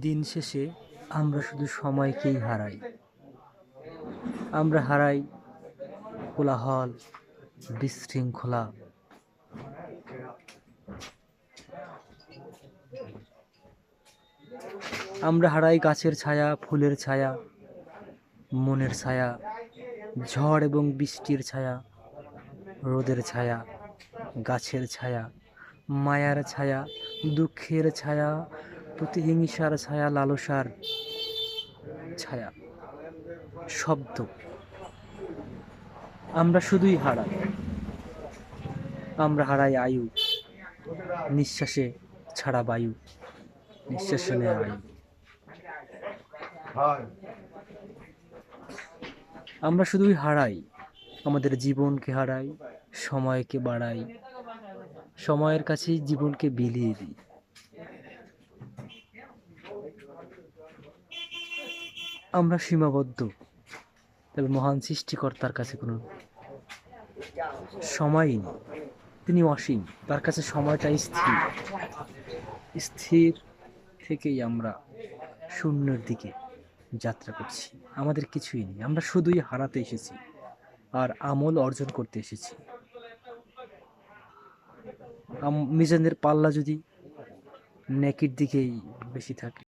দিন শেষে আমরা শুধু সময়কেই হারাই। আমরা হারাই কোলাহল, বিশৃঙ্খলা। আমরা হারাই গাছের ছায়া, ফুলের ছায়া, মনের ছায়া, ঝড় এবং বৃষ্টির ছায়া, রোদের ছায়া, গাছের ছায়া, মায়ার ছায়া দুঃখের ছায়া, প্রতিহিংসার ছায়া, লালসার ছায়া। শব্দ। আমরা শুধুই হারাই। আমরা হারাই আয়ু। নিঃশ্বাসে ছাড়া বায়ু। নিঃশ্বাসে নেয় আয়ু। আমরা শুধুই হারাই। আমাদের জীবনকে হারাই। সময়কে বাড়াই। সময়ের কাছেই জীবনকে বিলিয়ে দিই। আমরা সীমাবদ্ধ তবে মহান সৃষ্টিকর্তার কাছে কোনো সময়ই নেই। তিনি অসীম, তার কাছে সময়টা স্থির। স্থির থেকেই আমরা শূন্যের দিকে যাত্রা করছি। আমাদের কিছুই নেই। আমরা শুধুই হারাতে এসেছি আর আমল অর্জন করতে এসেছি। মিজানের পাল্লা যদি নেকির দিকেই বেশি থাকে।